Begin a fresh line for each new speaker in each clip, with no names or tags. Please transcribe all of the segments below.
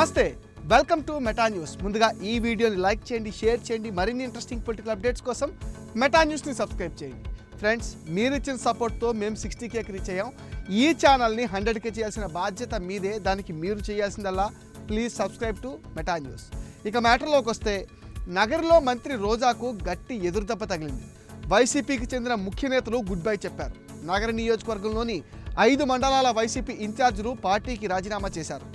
నమస్తే welcome to Meta news ముందుగా ఈ వీడియోని లైక్ చేయండి షేర్ చేయండి మరిన్ని ఇంట్రెస్టింగ్ పొలిటికల్ అప్డేట్స్ కోసం మెటా న్యూస్ని సబ్స్క్రైబ్ చేయండి. ఫ్రెండ్స్ మీరు ఇచ్చిన సపోర్ట్తో మేము సిక్స్టీ కేకి రీచ్ అయ్యాం. ఈ ఛానల్ని హండ్రెడ్కే చేయాల్సిన బాధ్యత మీదే దానికి మీరు చేయాల్సిందల్లా please subscribe to Meta news ఇక మ్యాటర్లోకి వస్తే నగరంలో మంత్రి రోజాకు గట్టి ఎదురుదెబ్బ తగిలింది. వైసీపీకి చెందిన ముఖ్య నేతలు గుడ్ బై చెప్పారు. నగర నియోజకవర్గంలోని ఐదు మండలాల వైసీపీ ఇన్ఛార్జీలు పార్టీకి రాజీనామా చేశారు.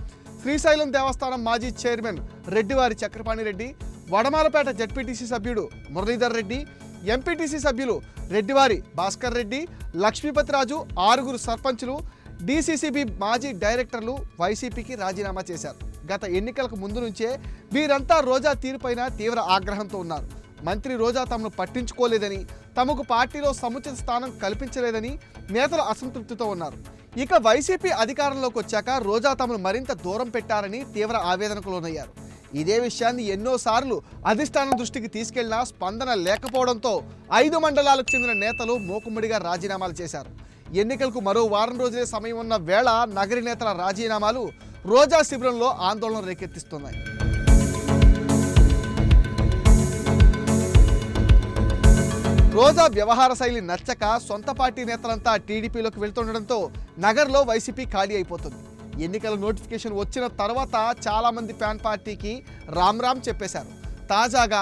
శ్రీశైలం దేవస్థానం మాజీ చైర్మన్ రెడ్డివారి చక్రపాణి రెడ్డి వడమాలపేట జడ్పీటీసీ సభ్యుడు మురళీధర్ రెడ్డి ఎంపీటీసీ సభ్యులు రెడ్డివారి భాస్కర్ రెడ్డి లక్ష్మీపతిరాజు ఆరుగురు సర్పంచులు డీసీసీబీ మాజీ డైరెక్టర్లు వైసీపీకి రాజీనామా చేశారు. గత ఎన్నికలకు ముందు నుంచే వీరంతా రోజా తీరుపైన తీవ్ర ఆగ్రహంతో ఉన్నారు. మంత్రి రోజా తమను పట్టించుకోలేదని తమకు పార్టీలో సముచిత స్థానం కల్పించలేదని నేతలు అసంతృప్తితో ఉన్నారు. ఇక వైసీపీ అధికారంలోకి వచ్చాక రోజా తమను మరింత దూరం పెట్టారని తీవ్ర ఆవేదనకు లోనయ్యారు. ఇదే విషయాన్ని ఎన్నోసార్లు అధిష్టానం దృష్టికి తీసుకెళ్ళినా స్పందన లేకపోవడంతో ఐదు మండలాలకు చెందిన నేతలు మోకుమ్మడిగా రాజీనామాలు చేశారు. ఎన్నికలకు మరో వారం రోజులే సమయం ఉన్న వేళ నగరి నేతల రాజీనామాలు రోజా శిబిరంలో ఆందోళన రేకెత్తిస్తున్నాయి. రోజా వ్యవహార శైలి నచ్చక సొంత పార్టీ నేతలంతా టీడీపీలోకి వెళ్తుండడంతో నగర్లో వైసీపీ ఖాళీ అయిపోతుంది. ఎన్నికల నోటిఫికేషన్ వచ్చిన తర్వాత చాలామంది ప్యాన్ ఫ్యాన్ పార్టీకి రామ్ రామ్ చెప్పేశారు. తాజాగా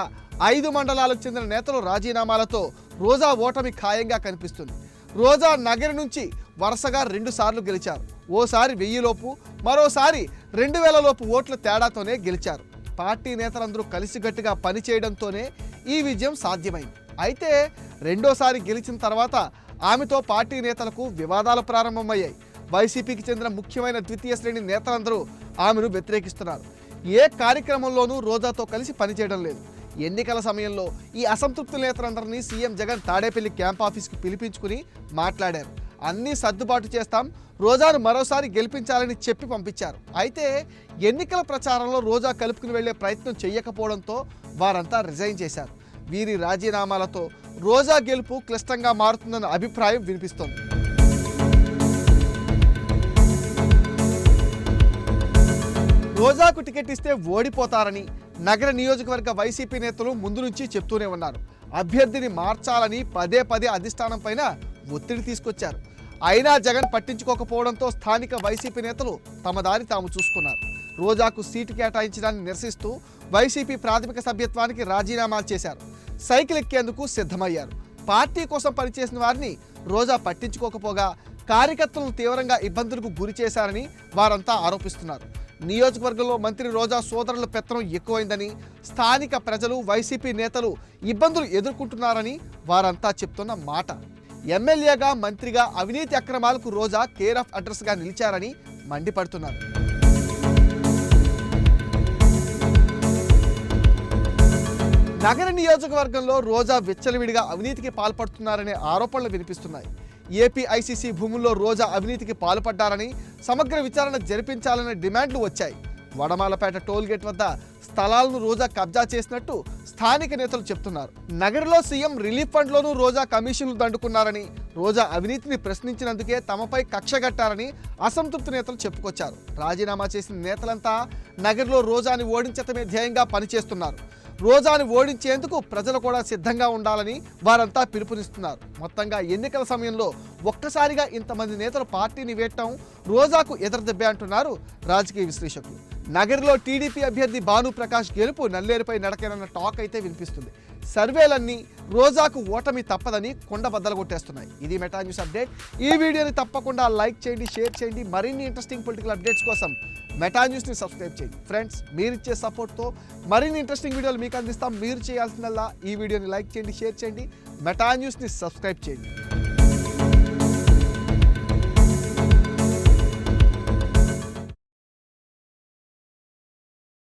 ఐదు మండలాలకు చెందిన నేతలు రాజీనామాలతో రోజా ఓటమి ఖాయంగా కనిపిస్తుంది. రోజా నగరి నుంచి వరుసగా రెండుసార్లు గెలిచారు. ఓసారి వెయ్యిలోపు మరోసారి రెండు వేలలోపు ఓట్ల తేడాతోనే గెలిచారు. పార్టీ నేతలందరూ కలిసికట్టుగా పనిచేయడంతోనే ఈ విజయం సాధ్యమైంది. అయితే రెండోసారి గెలిచిన తర్వాత ఆమెతో పార్టీ నేతలకు వివాదాలు ప్రారంభమయ్యాయి. వైసీపీకి చెందిన ముఖ్యమైన ద్వితీయ శ్రేణి నేతలందరూ ఆమెను వ్యతిరేకిస్తున్నారు. ఏ కార్యక్రమంలోనూ రోజాతో కలిసి పనిచేయడం లేదు. ఎన్నికల సమయంలో ఈ అసంతృప్తి నేతలందరినీ సీఎం జగన్ తాడేపల్లి క్యాంప్ ఆఫీస్కి పిలిపించుకుని మాట్లాడారు. అన్నీ సర్దుబాటు చేస్తాం రోజాను మరోసారి గెలిపించాలని చెప్పి పంపించారు. అయితే ఎన్నికల ప్రచారంలో రోజా కలుపుకుని వెళ్ళే ప్రయత్నం చేయకపోవడంతో వారంతా రిజైన్ చేశారు. వీరి రాజీనామాలతో రోజా గెలుపు క్లిష్టంగా మారుతుందన్న అభిప్రాయం వినిపిస్తోంది. రోజాకు టికెట్ ఇస్తే ఓడిపోతారని నగర నియోజకవర్గ వైసీపీ నేతలు ముందు నుంచి చెప్తూనే ఉన్నారు. అభ్యర్థిని మార్చాలని పదే పదే అధిష్టానం పైన ఒత్తిడి తీసుకొచ్చారు. అయినా జగన్ పట్టించుకోకపోవడంతో స్థానిక వైసీపీ నేతలు తమ దారి తాము చూసుకున్నారు. రోజాకు సీటు కేటాయించడాన్ని నిరసిస్తూ వైసీపీ ప్రాథమిక సభ్యత్వానికి రాజీనామా చేశారు. సైకిల్ ఎక్కేందుకు సిద్ధమయ్యారు. పార్టీ కోసం పనిచేసిన వారిని రోజా పట్టించుకోకపోగా కార్యకర్తలను తీవ్రంగా ఇబ్బందులకు గురి చేశారని వారంతా ఆరోపిస్తున్నారు. నియోజకవర్గంలో మంత్రి రోజా సోదరుల పెత్తనం ఎక్కువైందని స్థానిక ప్రజలు వైసీపీ నేతలు ఇబ్బందులు ఎదుర్కొంటున్నారని వారంతా చెప్తున్న మాట. ఎమ్మెల్యేగా మంత్రిగా అవినీతి అక్రమాలకు రోజా కేర్ ఆఫ్ అడ్రస్గా నిలిచారని మండిపడుతున్నారు. నగర నియోజకవర్గంలో రోజా విచ్చలవిడిగా అవినీతికి పాల్పడుతున్నారనే ఆరోపణలు వినిపిస్తున్నాయి. ఏపీ ఐసీసీ భూముల్లో రోజా అవినీతికి పాల్పడ్డారని సమగ్ర విచారణ జరిపించాలనే డిమాండ్లు వచ్చాయి. వడమాలపేట టోల్గేట్ వద్ద స్థలాలను రోజా కబ్జా చేసినట్టు స్థానిక నేతలు చెప్తున్నారు. నగరంలో సీఎం రిలీఫ్ ఫండ్లోనూ రోజా కమిషన్లు దండుకున్నారని రోజా అవినీతిని ప్రశ్నించినందుకే తమపై కక్షగట్టారని అసంతృప్తి నేతలు చెప్పుకొచ్చారు. రాజీనామా చేసిన నేతలంతా నగరంలో రోజాని ఓడించటమే ధ్యేయంగా పనిచేస్తున్నారు. రోజాను ఓడించేందుకు ప్రజలు కూడా సిద్ధంగా ఉండాలని వారంతా పిలుపునిస్తున్నారు. మొత్తంగా ఎన్నికల సమయంలో ఒక్కసారిగా ఇంతమంది నేతలు పార్టీని వేయటం రోజాకు ఎదురుదెబ్బే అంటున్నారు రాజకీయ విశ్లేషకులు. నగరిలో టీడీపీ అభ్యర్థి భాను ప్రకాష్ గెలుపు నల్లేరుపై నడకేనన్న టాక్ అయితే వినిపిస్తుంది. సర్వేలన్నీ రోజాకు ఓటమి తప్పదని కొండ బద్దలు కొట్టేస్తున్నాయి. ఇది మెటా న్యూస్ అప్డేట్. ఈ వీడియోని తప్పకుండా లైక్ చేయండి షేర్ చేయండి. మరిన్ని ఇంట్రెస్టింగ్ పొలిటికల్ అప్డేట్స్ కోసం మెటా న్యూస్ని సబ్స్క్రైబ్ చేయండి. ఫ్రెండ్స్ మీరు ఇచ్చే సపోర్ట్తో మరిన్ని ఇంట్రెస్టింగ్ వీడియోలు మీకు అందిస్తాం. మీరు చేయాల్సిందల్లా ఈ వీడియోని లైక్ చేయండి షేర్ చేయండి. మెటా న్యూస్ని సబ్స్క్రైబ్ చేయండి.